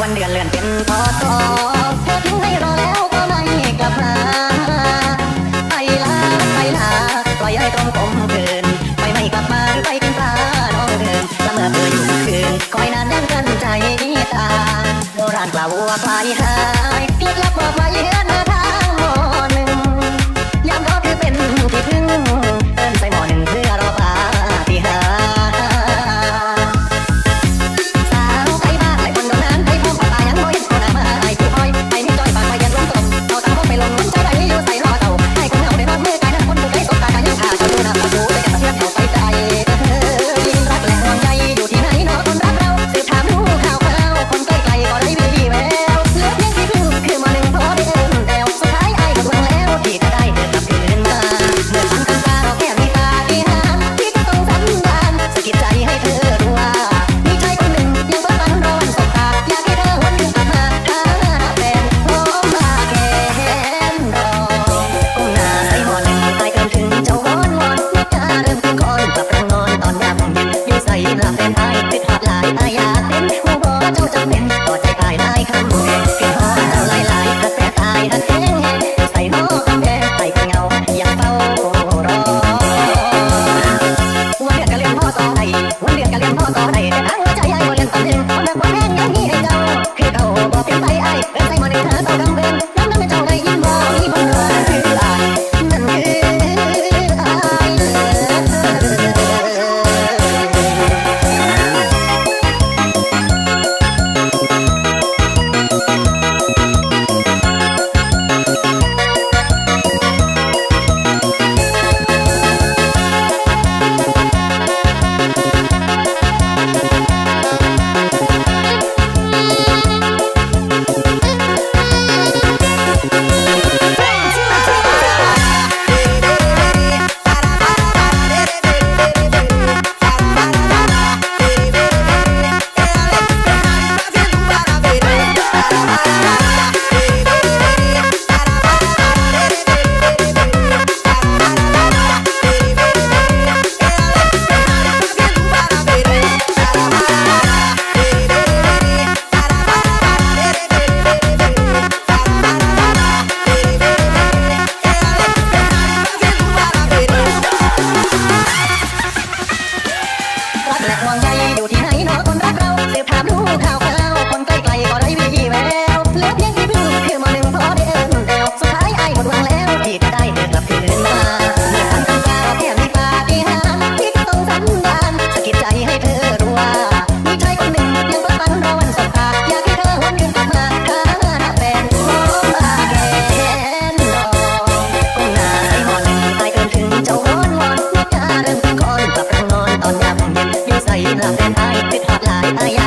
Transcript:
วันเดือนเลื่อนเป็นพอตอพอถึงให้รอแล้วก็ไม่กลับมาไปลาไปลาปล่อยให้ตรงกลมเกินไปไม่กลับมาหรือป็นปลาน้องเดินละเมอเธออยู่คืนคอยนานแน่นเกินใจตาโบราณกล่าวว่าปลาหา ใดวันเดือนกันเลี้ยงพ่อต่อใด Oh, yeah.